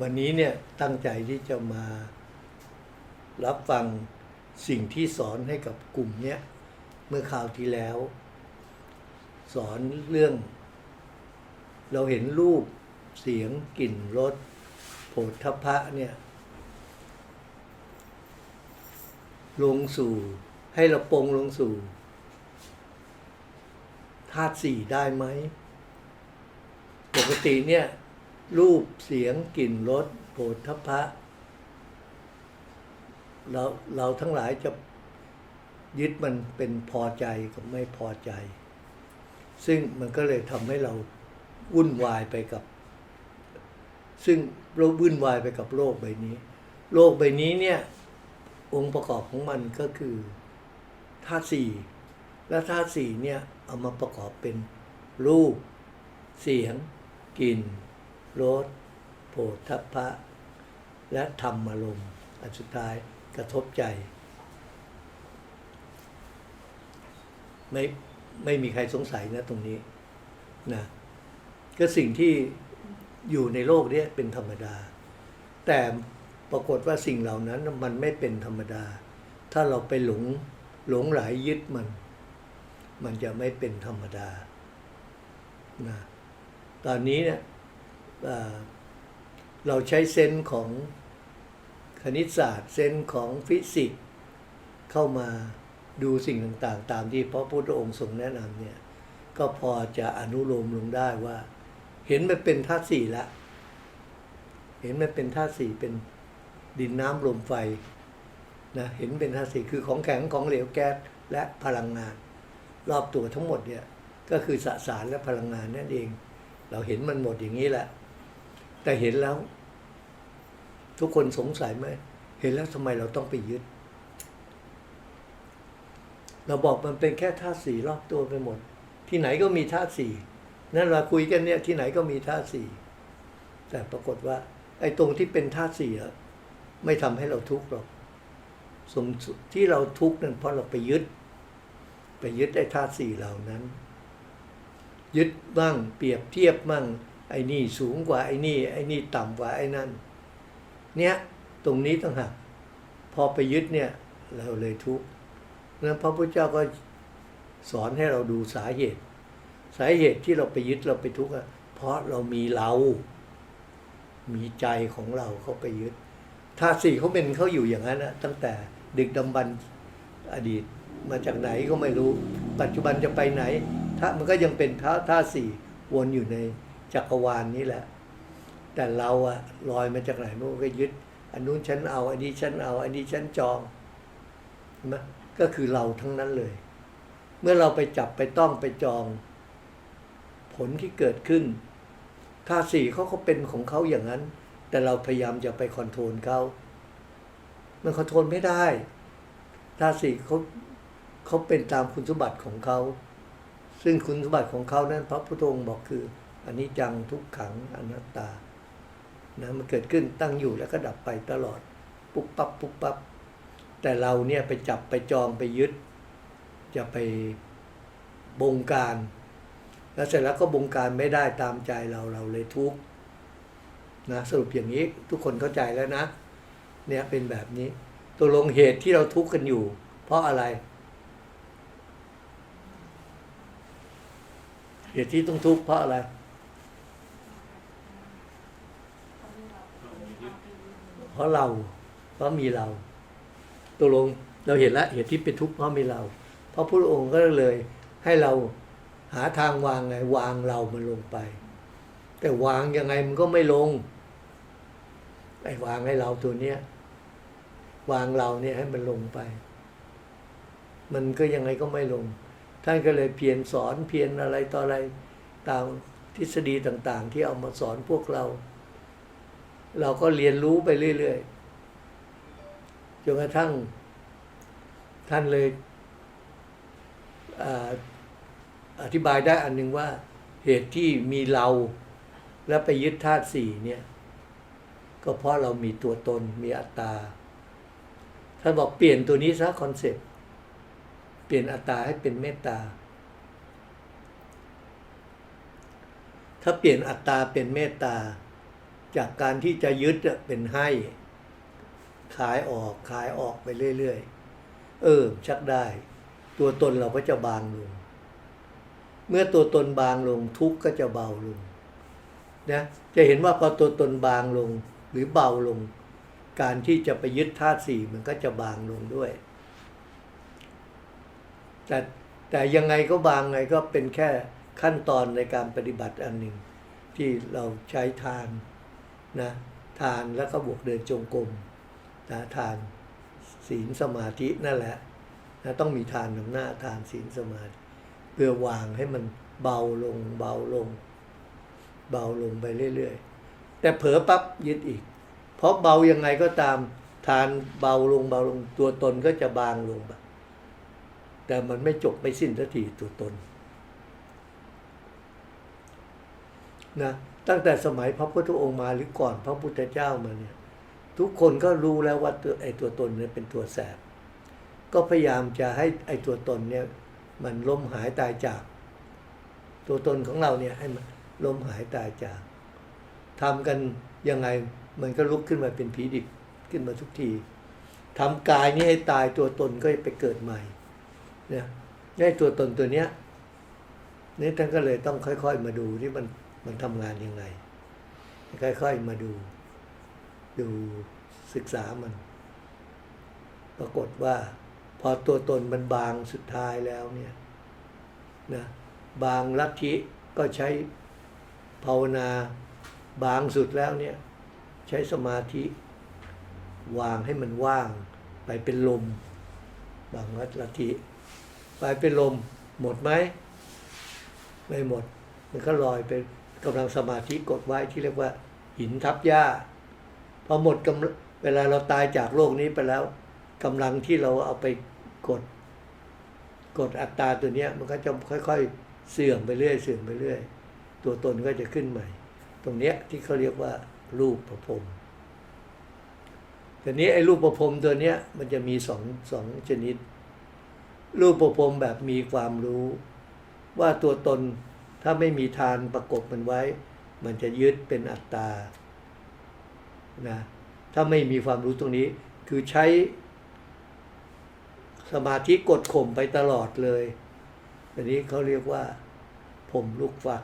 วันนี้เนี่ยตั้งใจที่จะมารับฟังสิ่งที่สอนให้กับกลุ่มเนี้ยเมื่อคราวที่แล้ว สอนเรื่อง เราเห็นรูปเสียงกลิ่นรสโผฏฐพะเนี่ยลงสู่ให้เราปงลงสู่ธาตุสี่ได้ไหม ปกติเนี่ย รูปเสียงกลิ่นรสโผฏฐัพพะเราเราทั้งหลายจะยึดมันเป็นพอใจกับไม่พอใจ ซึ่งมันก็เลยทำให้เราวุ่นวายไปกับ ซึ่งเราวุ่นวายไปกับโลกใบนี้ โลกใบนี้เนี่ย องค์ประกอบของมันก็คือธาตุสี่และธาตุสี่เนี่ย เอามาประกอบเป็นรูป เสียงกลิ่น รสโผฏฐัพพะ และธรรมอารมณ์อันสุดท้ายกระทบใจ ไม่ไม่มีใครสงสัยนะตรงนี้นะก็สิ่งที่อยู่ในโลกเนี้เป็นธรรมดา แต่ปรากฏว่าสิ่งเหล่านั้นมันไม่เป็นธรรมดา ถ้าเราไปหลงหลงไหลลยึดมัน มันจะไม่เป็นธรรมดานะตอนนี้เนี่ย เราใช้เซนส์ของคณิตศาสตร์ เซนส์ของฟิสิกส์เข้ามาดูสิ่งต่างๆ ตามที่พระพุทธองค์ทรงแนะนำเนี่ย ก็พอจะอนุโลมลงได้ว่า เห็นมันเป็นธาตุสี่ละ เห็นมันเป็นธาตุสี่เป็นดินน้ำลมไฟนะเห็นเป็นธาตุสี่คือของแข็งของเหลวแก๊สและพลังงาน รอบตัวทั้งหมดเนี่ยก็คือสสารและพลังงานนั่นเอง เราเห็นมันหมดอย่างนี้แหละ แต่เห็นแล้ว ทุกคนสงสัยไหมเห็นแล้วทำไมเราต้องไปยึด เราบอกมันเป็นแค่ธาตุสี่รอบตัวไปหมด ที่ไหนก็มีธาตุสี่นั่นเราคุยกันเนี่ยที่ไหนก็มีธาตุสี่แต่ปรากฏว่า ไอ้ตรงที่เป็นธาตุสี่อะไม่ทำให้เราทุกข์หรอกสมที่เราทุกข์นั่นเพราะเราไปยึด ไปยึดไอ้ธาตุสี่เหล่านั้น ยึดบ้างเปรียบเทียบบ้าง ไอ้นี่สูงกว่าไอ้นี่ไอ้นี่ต่ำกว่าไอ้นั่น เนี่ยตรงนี้ต้องหักพอไปยึดเนี่ยเราเลยทุกข์นั้นพระพุทธเจ้าก็สอนให้เราดูสาเหตุ สาเหตุที่เราไปยึดเราไปทุกข์อะเพราะเรามีเรา มีใจของเราเข้าไปยึดธาตุสี่เขาเป็นเขาอยู่อย่างนั้นนะตั้งแต่ดึกดำบรรอดีตมาจากไหนก็ไม่รู้ ปัจจุบันจะไปไหนถ้ามันก็ยังเป็นธาตุธาตุสี่วนอยู่ใน จักรวาลนนี้แหละ แต่เราอะลอยมาจากไหนมันก็ยึด อันนู้นฉันเอา อันนี้ฉันเอา อันนี้ฉันจองนไหมก็คือเราทั้งนั้นเลย เมื่อเราไปจับไปต้องไปจอง ผลที่เกิดขึ้นธาสี่เขาก็เป็นของเขาอย่างนั้น แต่เราพยายามจะไปคอนโทรลเขา มันคอนโทรลไม่ได้ธาสี่เขาเขาเป็นตามคุณสมบัติของเขา ซึ่งคุณสมบัติของเขานั้นพระพุทธองค์บอกคือ อันนี้จังทุกขังอนัตตานะมันเกิดขึ้นตั้งอยู่แล้วก็ดับไปตลอด ปุ๊บปั๊บปุ๊บปั๊บแต่เราเนี่ยไปจับไปจองไปยึด จะไปบงการ แล้วเสร็จแล้วก็บงการไม่ได้ตามใจเราเราเลยทุกข์นะสรุปอย่างนี้ทุกคนเข้าใจแล้วนะ เนี่ยเป็นแบบนี้ตัวลงเหตุที่เราทุกข์กันอยู่ เพราะอะไร เหตุที่ต้องทุกข์เพราะอะไร เพราะเราเพราะมีเราตกลงเราเห็นแล้วเหตุที่เป็นทุกข์เพราะมีเรา เพราะพระองค์ก็เลยให้เราหาทางวางไงวางเรามันลงไป แต่วางยังไงมันก็ไม่ลงไอ้วางให้เราตัวเนี้ยวางเราเนี่ยให้มันลงไป มันก็ยังไงก็ไม่ลง ท่านก็เลยเพียรสอนเพียรอะไรต่ออะไรตามทฤษฎีต่าง ๆ ที่เอามาสอนพวกเรา เราก็เรียนรู้ไปเรื่อยๆจนกระทั่ง ท่านเลยออธิบายได้อันหนึ่งว่า เหตุที่มีเราแล้วไปยึดธาตุสี่เนี่ย ก็เพราะเรามีตัวตนมีอัตตาท่านบอกเปลี่ยนตัวนี้ซะคอนเซ็ปต์เปลี่ยนอัตตาให้เป็นเมตตา ถ้าเปลี่ยนอัตตาเป็นเมตตา จากการที่จะยึดเป็นให้ขายออกขายออกไปเรื่อยๆ เออ ชักได้ ตัวตนเราก็จะบางลง เมื่อตัวตนบางลงทุกข์ก็จะเบาลงนะจะเห็นว่าพอตัวตนบางลงหรือเบาลง การที่จะไปยึดธาตุสี่มันก็จะบางลงด้วย แต่แต่ยังไงก็บางไงก็เป็นแค่ขั้นตอนในการปฏิบัติอันหนึ่งที่เราใช้ทาน นะทานแล้วก็บวกเดินจงกรมนะทานศีลสมาธินั่นแหละนะต้องมีทานนำหน้าทานศีลสมาธิ เพื่อวางให้มันเบาลงเบาลง เบาลงไปเรื่อยๆ แต่เผลอปั๊บยึดอีก เพราะเบายังไงก็ตามทานเบาลงเบาลงตัวตนก็จะบางลงแต่มันไม่จบไม่สิ้นสักทีตัวตน นะตั้งแต่สมัยพระพุทธองค์มาหรือก่อนพระพุทธเจ้ามาเนี่ยทุกคนก็รู้แล้วว่าตัวไอ้ตัวตนเนี่ยเป็นตัวแสบ ก็พยายามจะให้ไอ้ตัวตนเนี่ยมันล้มหายตายจาก ตัวตนของเราเนี่ยให้มันล้มหายตายจากทำกันยังไงมันก็ลุกขึ้นมาเป็นผีดิบขึ้นมาทุกทีทำกายนี้ให้ตายตัวตนก็ไปเกิดใหม่เนี่ยได้ตัวตนตัวเนี้ยนี่ท่านก็เลยต้องค่อย ๆ มาดูที่มัน มันทำงานยังไงค่อย ๆ มาดู ดูศึกษามัน ปรากฏว่า พอตัวตนมันบางสุดท้ายแล้วเนี่ยนะบางลัทธิก็ใช้ภาวนาบางสุดแล้วเนี่ย ใช้สมาธิ วางให้มันว่าง ไปเป็นลม บางลัทธิไปเป็นลมหมดไหม ไม่หมด มันก็ลอยไป กำลังสมาธิกดไว้ที่เรียกว่า หินทับหญ้าพอหมดกำเวลาเราตายจากโลกนี้ไปแล้วกำลังที่เราเอาไปกด กดอัตราตัวเนี้ยมันก็จะค่อยๆ เสื่อมไปเรื่อยเสื่อมไปเรื่อย ตัวตนก็จะขึ้นใหม่ ตรงเนี้ยที่เขาเรียกว่ารูปประพรมแต่นี้ไอ้รูปประพรมตัวเนี้ยมันจะมีสองสองชนิด รูปประพรมแบบมีความรู้ ว่าตัวตน ถ้าไม่มีทานประกบมันไว้ มันจะยึดเป็นอัตตานะถ้าไม่มีความรู้ตรงนี้ คือใช้สมาธิกดข่มไปตลอดเลยอันนี้เขาเรียกว่า ผมลูกฟัก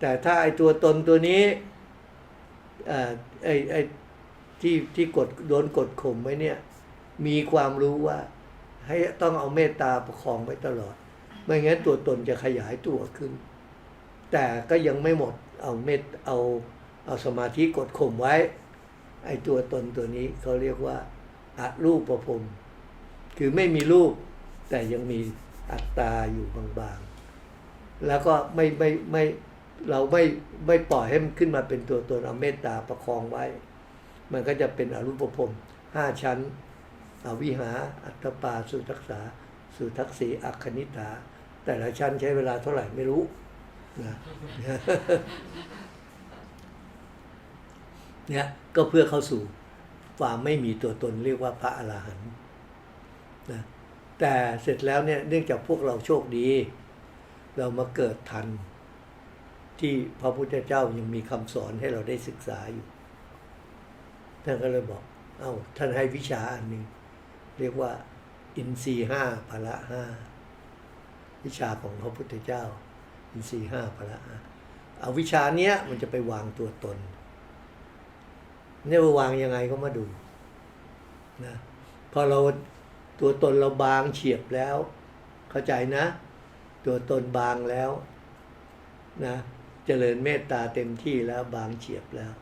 แต่ถ้าไอตัวตนตัวนี้อไอไอที่ที่กดโดนกดข่มไว้เนี่ย มีความรู้ว่า ให้ต้องเอาเมตตาประคองไว้ตลอด ไม่งั้นตัวตนจะขยายตัวขึ้น แต่ก็ยังไม่หมดเอาเมตเอาเอาสมาธิกดข่มไว้ ไอ้ตัวตนตัวนี้เขาเรียกว่าอรูปประพรมคือไม่มีรูป แต่ยังมีอัตตาอยู่บางๆ แล้วก็ไม่ไม่ไม่เราไม่ไม่ปล่อยให้มันขึ้นมาเป็นตัวตนเอาเมตตาประคองไว้ มันก็จะเป็นอรูปภพห้าชั้น อวิหา อัตตปาสุทักษา สุทักษีอัคคณิฐาแต่ละชั้นใช้เวลาเท่าไหร่ไม่รู้นะเนี่ยก็เพื่อเข้าสู่ความไม่มีตัวตนเรียกว่าพระอรหันต์นะแต่เสร็จแล้วเนี่ยเนื่องจากพวกเราโชคดี เรามาเกิดทัน ที่พระพุทธเจ้ายังมีคำสอนให้เราได้ศึกษาอยู่ ท่านก็เลยบอก เอา้าท่านให้วิชาอันหนึ่งเรียกว่า อินทรีห้าพละห้าวิชาของพระพุทธเจ้า อินทรีห้าพละห้าเอาวิชาเนี้ยมันจะไปวางตัวตน เนี่ยวาวางยังไงก็มาดูนะพอเราตัวตนเราบางเฉียบแล้ว เข้าใจนะ ตัวตนบางแล้วนะเจริญเมตตาเต็มที่แล้วบางเฉียบแล้ว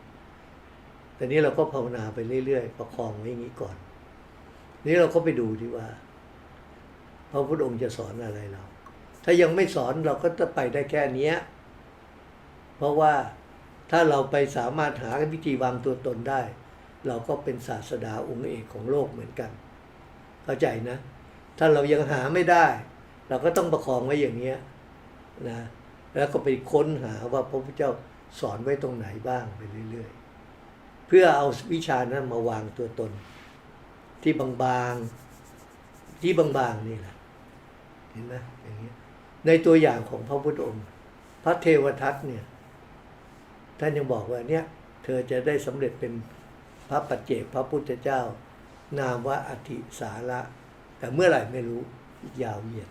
แต่นี้เราก็ภาวนาไปเรื่อยๆ ประคองไว้อย่างนี้ก่อน นี้เราก็ไปดูดีว่า พระพุทธองค์จะสอนอะไรเรา ถ้ายังไม่สอนเราก็จะไปได้แค่เนี้ยเพราะว่าถ้าเราไปสามารถหาวิธีวางตัวตนได้ เราก็เป็นศาสดาองค์เอกของโลกเหมือนกัน เข้าใจนะ ถ้าเรายังหาไม่ได้ เราก็ต้องประคองไว้อย่างเนี้ยนะแล้วก็ไปค้นหาว่าพระพุทธเจ้าสอนไว้ตรงไหนบ้างไปเรื่อย ๆ เพื่อเอาวิชานั้นมาวางตัวตน ที่บางๆ ที่บางๆนี่แหละ เห็นไหมอย่างเงี้ในตัวอย่างของพระพุทธองค์ พระเทวทัตเนี่ย ท่านยังบอกว่าเนี่ย เธอจะได้สำเร็จเป็นพระปัจเจกพระพุทธเจ้า นามว่าอธิสาระ แต่เมื่อไหร่ไม่รู้อีกยาวเหยียด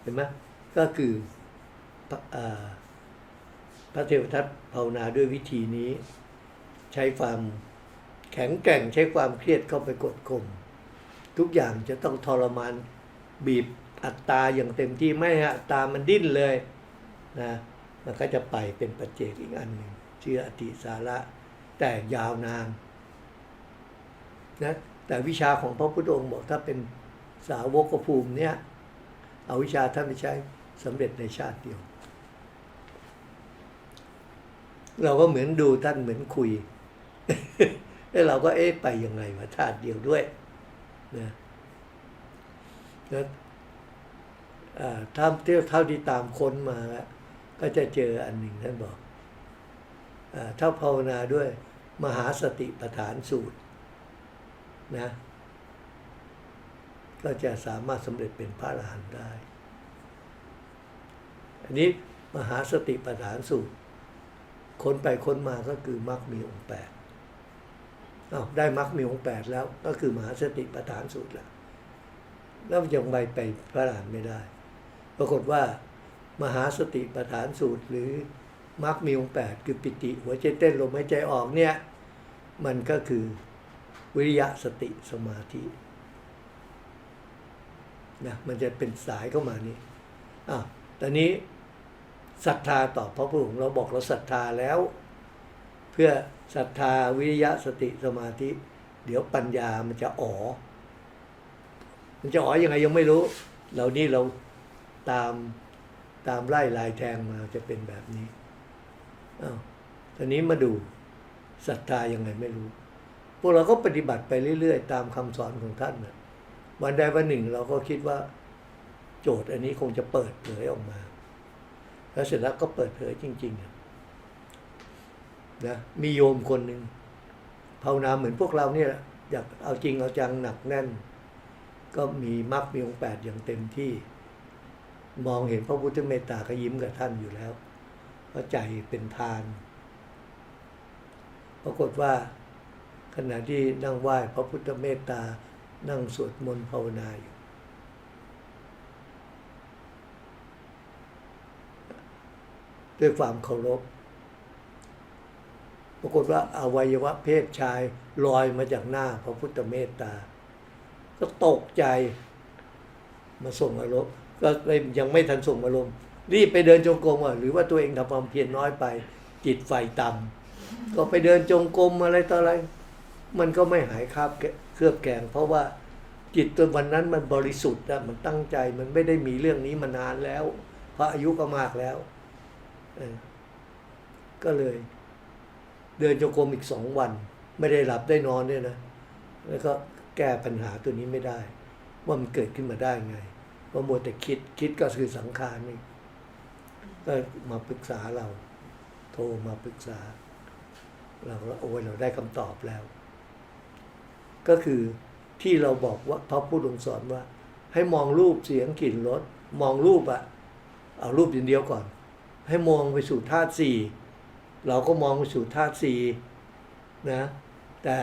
เห็นไหมก็คือพระอ่าพระเทวทัตภาวนาด้วยวิธีนี้ ใช้ความ แข็งแกร่งใช้ความเครียดเข้าไปกดข่มทุกอย่างจะต้องทรมานบีบอัตตาอย่างเต็มที่ไม่ให้อัตตามันดิ้นเลยนะมันก็จะไปเป็นปัจเจกอีกอันหนึ่งชื่ออติสาระแต่ยาวนานนะแต่วิชาของพระพุทธองค์บอกถ้าเป็นสาวกภูมิเนี่ยเอาวิชาท่านไปใช้สำเร็จในชาติเดียว เราก็เหมือนดูท่านเหมือนคุย แล้วเราก็เอ๊ะไปยังไงวะชาติเดียวด้วยนะแล้วอ่าถ้าเที่ยวเท่าที่ตามค้นมาก็จะเจออันหนึ่งท่านบอกอาถ้าภาวนาด้วยมหาสติปัฏฐานสูตรนะก็จะสามารถสำเร็จเป็นพระอรหันต์ได้ อันนี้มหาสติปัฏฐานสูตร ค้นไปค้นมาก็คือมรรคมีองค์แปด อ้าวได้มรรคมีองแปดแล้ว ก็คือมหาสติปัฏฐานสูตรแล้วแล้วยังไปไปพระอรหันต์ไม่ได้ ปรากฏว่ามหาสติปัฏฐานสูตรหรือมรรคมีองแปดคือปิติหัวใจเต้นลมหายใจออกเนี่ย มันก็คือวิริยะสติสมาธินะมันจะเป็นสายเข้ามานี่อ้าวตอนนี้ศรัทธาต่อพระพุทธองค์เราบอกเราศรัทธาแล้ว เพื่อ ศรัทธาวิริยะสติสมาธิ เดี๋ยวปัญญามันจะอ๋อ มันจะอ๋อยังไงยังไม่รู้ เรานี่เราตามตามไล่ลายแทงมาจะเป็นแบบนี้อ้าวตอนนี้มาดูศรัทธายังไงไม่รู้ พวกเราก็ปฏิบัติไปเรื่อยๆ ตามคำสอนของท่านนะวันใดวันหนึ่งเราก็คิดว่าโจทย์อันนี้คงจะเปิดเผยออกมา แล้วเสร็จแล้วก็เปิดเผยจริง ๆ นะมีโยมคนหนึ่งภาวนาเหมือนพวกเราเนี่ยอยากเอาจริงเอาจังหนักแน่น ก็มีมรรคมีองค์แปดอย่างเต็มที่ มองเห็นพระพุทธเมตตาก็ยิ้มกับท่านอยู่แล้วเพราะใจเป็นทาน ปรากฏว่าขณะที่นั่งไหว้พระพุทธเมตตานั่งสวดมนต์ภาวนาอยู่ด้วยความเคารพ ปรากฏว่าอวัยวะเพศชายลอยมาจากหน้าพระพุทธเมตตา ก็ตกใจมาส่งอารมณ์ก็เลยยังไม่ทันส่งอารมณ์รีบไปเดินจงกรมอะหรือว่าตัวเองทำความเพียรน้อยไป จิตไฟต่ำก็ไปเดินจงกรมอะไรต่ออะไร มันก็ไม่หายคาบเคลือบแกง เพราะว่าจิตตัววันนั้นมันบริสุทธิ์อะมันตั้งใจมันไม่ได้มีเรื่องนี้มานานแล้ว เพราะอายุก็มากแล้วก็เลย เดินจงกรมอีกสองวัน ไม่ได้หลับได้นอนเนี่ยนะแล้วก็แก้ปัญหาตัวนี้ไม่ได้ ว่ามันเกิดขึ้นมาได้ไงว่ามัวแต่คิดคิดก็คือสังขารนี่ก็มาปรึกษาเรา โทรมาปรึกษา เราก็โอ้ยเราได้คำตอบแล้ว ก็คือที่เราบอกว่าพระพุทธองค์สอนว่า ให้มองรูปเสียงกลิ่นรสมองรูปอะเอารูปอย่างเดียวก่อน ให้มองไปสู่ธาตุสี่ เราก็มองไปสู่ธาตุสี่นะ แต่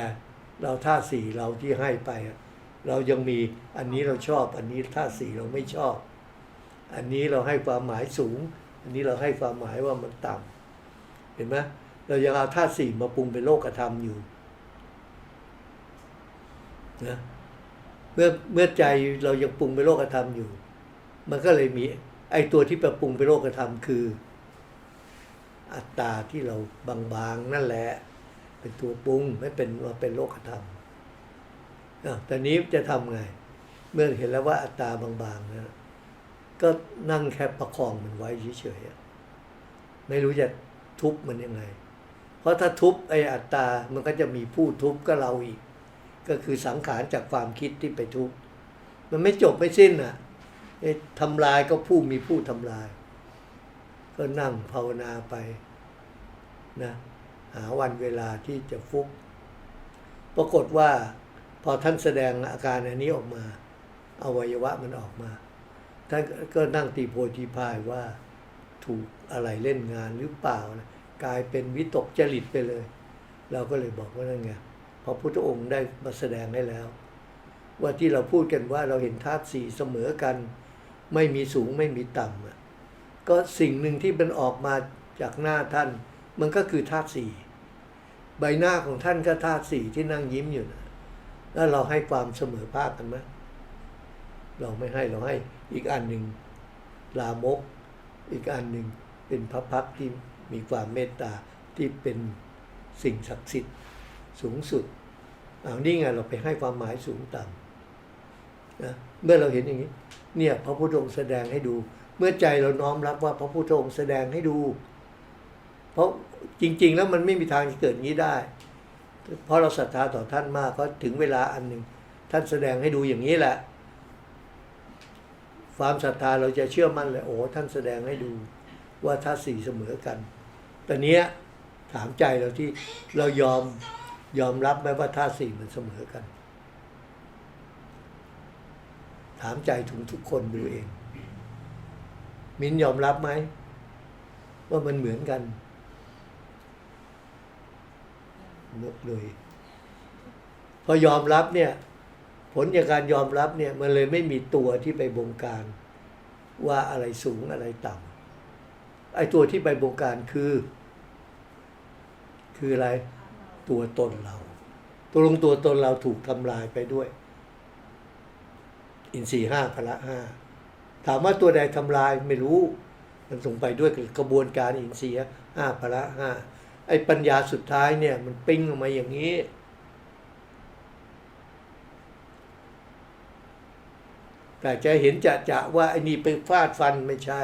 เราธาตุสี่เราที่ให้ไป เรายังมีอันนี้เราชอบ อันนี้ธาตุสี่เราไม่ชอบ อันนี้เราให้ความหมายสูง อันนี้เราให้ความหมายว่ามันต่ำเห็นไหมเรายังเอาธาตุสี่มาปรุงเป็นโลกธรรมอยู่นะเมื่อเมื่อใจเรายังปรุงเป็นโลกธรรมอยู่ มันก็เลยมีไอ้ตัวที่ปรุงเป็นโลกธรรมคือ อัตตาที่เราบางๆ นั่นแหละ เป็นตัวปรุงไม่เป็นว่าเป็นโลกธรรมอ้าวตอนนี้จะทำไง เมื่อเห็นแล้วว่าอัตตาบางๆนะก็นั่งแค่ประคองมันไว้เฉยๆไม่รู้จะทุบมันยังไง เพราะถ้าทุบไอ้อัตตา มันก็จะมีผู้ทุบก็เราอีก ก็คือสังขารจากความคิดที่ไปทุบมันไม่จบไม่สิ้นอะไอ้ทำลายก็ผู้มีผู้ทำลาย ก็นั่งภาวนาไปนะหาวันเวลาที่จะฟุก ปรากฏว่าพอท่านแสดงอาการอันนี้ออกมาอวัยวะมันออกมา ท่านก็นั่งตีโพธิพายว่าถูกอะไรเล่นงานหรือเปล่านะกลายเป็นวิตกจริตไปเลย เราก็เลยบอกว่านั่นไงพระพุทธองค์ได้มาแสดงให้แล้ว ว่าที่เราพูดกันว่าเราเห็นธาตุสี่เสมอกัน ไม่มีสูงไม่มีต่ำอะ ก็สิ่งหนึ่งที่มันออกมาจากหน้าท่าน มันก็คือธาตุสี่ใบหน้าของท่านก็ธาตุสี่ที่นั่งยิ้มอยู่นะแล้วเราให้ความเสมอภาคกันไหมเราไม่ให้เราให้อีกอันหนึ่งลามก อีกอันหนึ่งเป็นพระพักที่มีความเมตตาที่เป็นสิ่งศักดิ์สิทธิ์สูงสุดเอานี่ไงเราไปให้ความหมายสูงต่ำนะเมื่อเราเห็นอย่างนี้ เนี่ยพระพุทธองค์แสดงให้ดู เมื่อใจเราน้อมรับว่าพระพุทธองค์แสดงให้ดู เพราะจริง ๆ แล้วมันไม่มีทางที่เกิดอย่างนี้ได้ เพราะเราศรัทธาต่อท่านมากก็ถึงเวลาอันหนึ่งท่านแสดงให้ดูอย่างนี้แหละ ความศรัทธาเราจะเชื่อมั่นเลยโอ้ท่านแสดงให้ดูว่าธาสี่เสมอกันแต่เนี้ยถามใจเราที่เรายอมยอมรับไหมว่าธาสี่มันเสมอกัน ถามใจถึงทุกคนดูเอง มินยอมรับไหม ว่ามันเหมือนกันนึกเลย พอยอมรับเนี่ย ผลจากการยอมรับเนี่ย มันเลยไม่มีตัวที่ไปบงการ ว่าอะไรสูงอะไรต่ำไอ้ตัวที่ไปบงการคือ คืออะไร ตัวตนเรา ตัวลงตัวตนเราถูกทำลายไปด้วย อินทรีย์ห้าพละห้า ถามว่าตัวใดทำลายไม่รู้ มันส่งไปด้วยกระบวนการอินทรียห้าพละห้าไอ้ปัญญาสุดท้ายเนี่ยมันปิ้งออกมาอย่างนี้ แต่จะเห็นจะจะว่าไอ้นี่ไปฟาดฟันไม่ใช่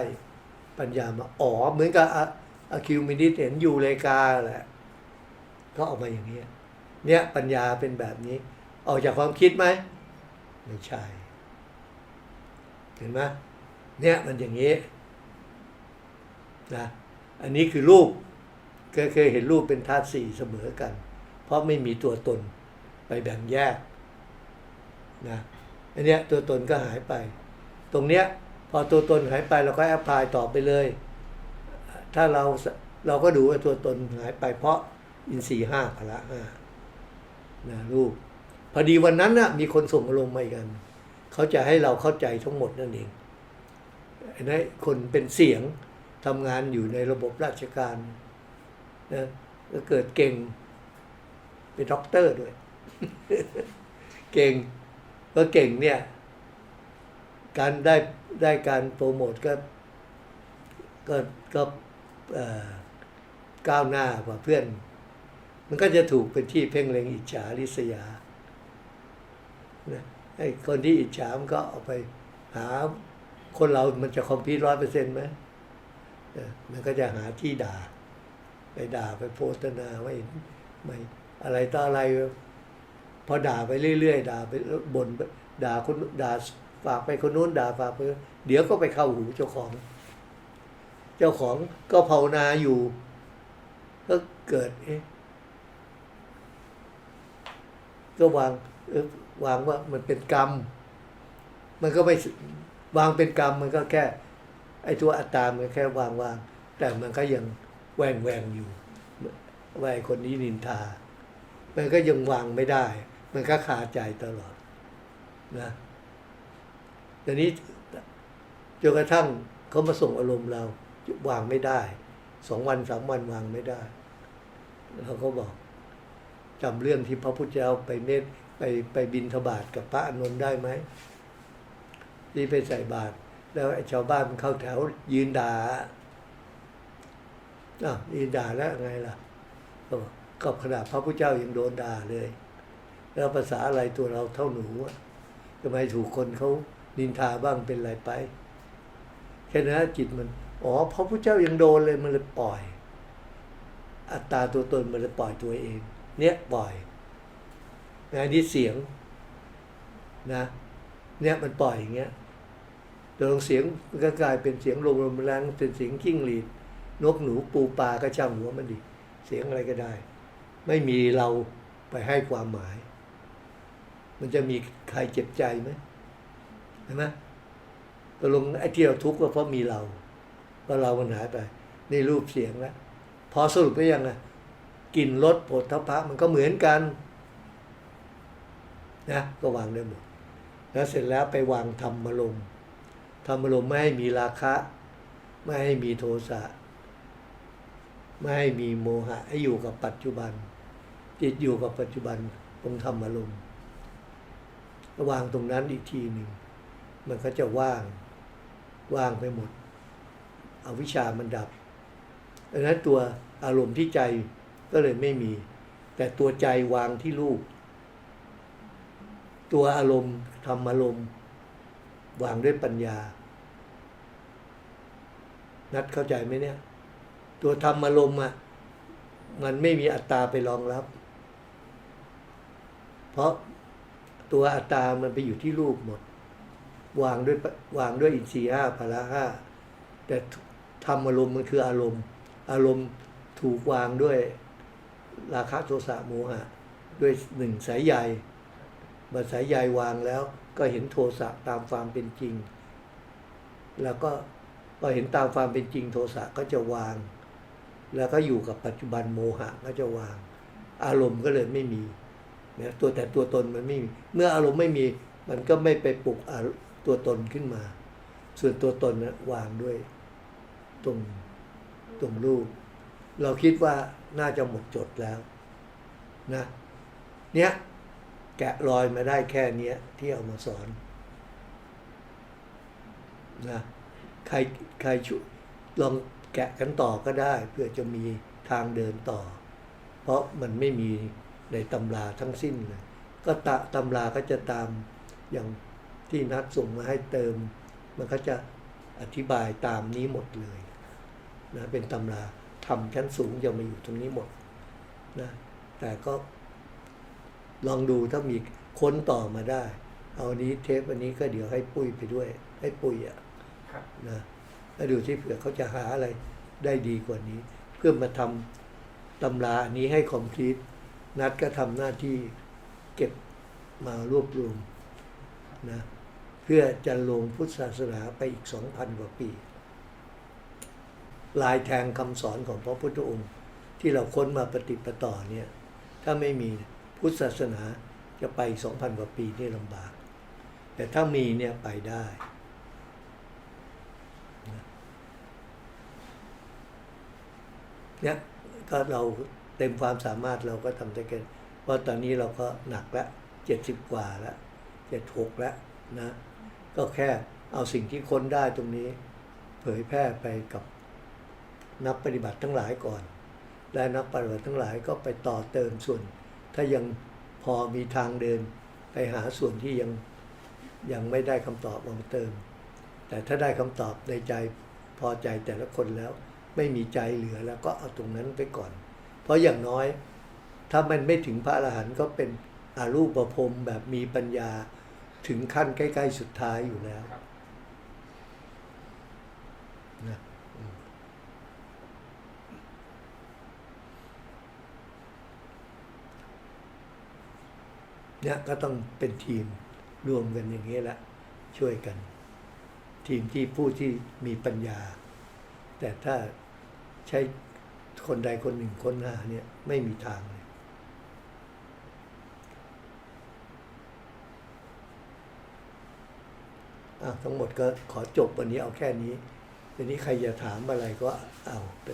ปัญญามาอ๋อเหมือนกับอะคิวมินิสเห็นอยู่เลกาแหละก็ออกมาอย่างนี้เนี่ยปัญญาเป็นแบบนี้ ออกจากความคิดไหม ไม่ใช่ เห็นไหม เนี่ยมันอย่างนี้นะอันนี้คือรูปเคยเคยเห็นรูปเป็นธาตุสี่เสมอกัน เพราะไม่มีตัวตนไปแบ่งแยกนะอันเนี้ยตัวตนก็หายไป ตรงเนี้ยพอตัวตนหายไปเราก็แอพพลายต่อไปเลย ถ้าเราเราก็ดูว่าตัวตนหายไปเพราะอินทรีย์ห้าพละห้านะรูปพอดีวันนั้นนะ่ะมีคนส่งอารมณ์มาอีกกัน เขาจะให้เราเข้าใจทั้งหมดนั่นเอง ไอ้นั่คนเป็นเสียงทำงานอยู่ในระบบราชการนะก็เกิดเก่ง เป็นด็อกเตอร์ด้วย เก่งก็เก่งเนี่ย การได้ได้การโปรโมทก็ก็ก็ก้าวหน้ากว่าเพื่อน มันก็จะถูกเป็นที่เพ่งเล็งอิจฉาริษยานะไอ้คนที่อิจฉามันก็เอาไปหา คนเรามันจะคอมพิวร้อยเปอร์เซ็นต์ไหมมันก็จะหาที่ด่า ไปด่าไปโพสต์นาไว้ไม่อะไรต่ออะไร พอด่าไปเรื่อยๆด่าไปบ่นด่าคนด่าฝากไปคนนู้นด่าฝากไปเดี๋ยวก็ไปเข้าหูเจ้าของ เจ้าของก็ภาวนาอยู่ ก็เกิดเอ๊ะก็วางเออวางว่ามันเป็นกรรม มันก็ไม่ วางเป็นกรรมมันก็แค่ไอ้ตัวอัตตามันแค่วางวางแต่มันก็ยังแหวงแหวงอยู่วาไอ้คนนี้นินทา มันก็ยังวางไม่ได้ มันก็คาใจตลอดนะทีนี้จนกระทั่งเขามาส่งอารมณ์เรา วางไม่ได้สองวันสามวันวางไม่ได้เขาก็บอกจำเรื่องที่พระพุทธเจ้าไปเมตไปไปบินทบาทกับพระอนุนได้ไหม ที่ไปใส่บาตรแล้วไอ้ชาวบ้านมันเข้าแถวยืนด่าอะยืนด่าแล้วไงล่ะก็ก็ขนาดพระพุทธเจ้ายังโดนด่าเลย แล้วภาษาอะไรตัวเราเท่าหนูทำไมถูกคนเขานินทาบ้างเป็นไรไปแค่นั้นจิตมัน อ๋อพระพุทธเจ้ายังโดนเลยมันเลยปล่อย อัตตาตัวตนมันเลยปล่อยตัวเอง เนี่ยปล่อยนะนี่เสียงนะ เนี่ยมันปล่อยอย่างเงี้ย ตัวลงเสียงมันก็กลายเป็นเสียงลมลมแรงเป็นเสียงกิ้งหรีดนกหนูปูปลาก็ช่างหัวมันดิเสียงอะไรก็ได้ ไม่มีเราไปให้ความหมาย มันจะมีใครเจ็บใจไหมเห็นไหมตกลงไอ้ที่เราทุกข์ก็เพราะมีเราเพราะเรามันหายไปนี่รูปเสียงแล้วพอสรุปไปยังไงกลิ่นรสโผฏฐัพพะมันก็เหมือนกันนะก็วางได้หมดแล้วเสร็จแล้วไปวางธรรมลมณ์ ธรรมลมณ์ไม่ให้มีราคะ ไม่ให้มีโทสะไม่ให้มีโมหะให้อยู่กับปัจจุบัน จิตอยู่กับปัจจุบันตรงธรรมลมณ์วางตรงนั้นอีกทีหนึ่ง มันก็จะว่าง ว่างไปหมด อวิชามันดับดังนั้นตัวอารมณ์ที่ใจก็เลยไม่มี แต่ตัวใจวางที่รูป ตัวอารมณ์ธรรมอารมณ์ วางด้วยปัญญา นัดเข้าใจไหมเนี่ย ตัวธรรมอารมณ์อะมันไม่มีอัตตาไปรองรับ เพราะตัวอัตตามันไปอยู่ที่รูปหมด วางด้วยวางด้วยอินทรีย์ห้าพละห้าแต่ธรรมอารมณ์มันคืออารมณ์ อารมณ์ถูกวางด้วยราคะโทสะโมหะด้วยหนึ่งสายใยบัดสายใยวางแล้วก็เห็นโทสะตามความเป็นจริง แล้วก็ พอเห็นตามความเป็นจริงโทสะก็จะวาง แล้วก็อยู่กับปัจจุบันโมหะก็จะวาง อารมณ์ก็เลยไม่มีนะตัวแต่ตัวตนมันไม่มี เมื่ออารมณ์ไม่มี มันก็ไม่ไปปลุกตัวตนขึ้นมา ส่วนตัวตนนะวางด้วย ตรงตรงรูป เราคิดว่าน่าจะหมดจดแล้วนะเนี้ยแกะรอยมาได้แค่เนี้ยที่เอามาสอนนะ ใครใครชุลองแกะกันต่อก็ได้ เพื่อจะมีทางเดินต่อ เพราะมันไม่มีในตำราทั้งสิ้นเลยก็ตะตำราก็จะตามอย่างที่นัดส่งมาให้เติม มันก็จะอธิบายตามนี้หมดเลยนะเป็นตำราทำชั้นสูงจะมาอยู่ตรงนี้หมดนะแต่ก็ลองดูถ้ามีค้นต่อมาได้ เอานี้เทปอันนี้ก็เดี๋ยวให้ปุ้ยไปด้วย ให้ปุ้ยอะ นะแล้วดูที่เผื่อเขาจะหาอะไรได้ดีกว่านี้ เพื่อมาทำตำราอันนี้ให้คอมพลีทนัดก็ทำหน้าที่เก็บมารวบรวมนะเพื่อจะลงพุทธศาสนาไปอีกสองพันกว่าปี ลายแทงคำสอนของพระพุทธองค์ ที่เราค้นมาปฏิปต่อเนี่ยถ้าไม่มีพุทธศาสนาจะไปสองพันกว่าปีนี่ลำบาก แต่ถ้ามีเนี่ยไปได้นะ เนี่ยก็เราเต็มความสามารถเราก็ทำได้แค่เพราะตอนนี้เราก็หนักล้วเจ็ดสิบกว่าล้วเจ็ดหกล้วนะ ก็แค่เอาสิ่งที่ค้นได้ตรงนี้ เผยแพร่ไปกับนักปฏิบัติทั้งหลายก่อน และนักปฏิบัติทั้งหลายก็ไปต่อเติมส่วน ถ้ายังพอมีทางเดินไปหาส่วนที่ยังยังไม่ได้คำตอบมาเติม แต่ถ้าได้คำตอบในใจพอใจแต่ละคนแล้ว ไม่มีใจเหลือแล้วก็เอาตรงนั้นไปก่อน เพราะอย่างน้อย ถ้ามันไม่ถึงพระอรหันต์ก็เป็นอารูปประพรมแบบมีปัญญาถึงขั้นใกล้ ๆ สุดท้ายอยู่แล้วครับนะอืมเนี่ยก็ต้องเป็นทีมรวมกันอย่างนี้แหละช่วยกัน ทีมที่ผู้ที่มีปัญญา แต่ถ้า ใช้คนใดคนหนึ่งคนหาเนี่ยไม่มีทางเลยอะทั้งหมดก็ขอจบวันนี้เอาแค่นี้ทีนี้ใครจะถามอะไรก็เอาไป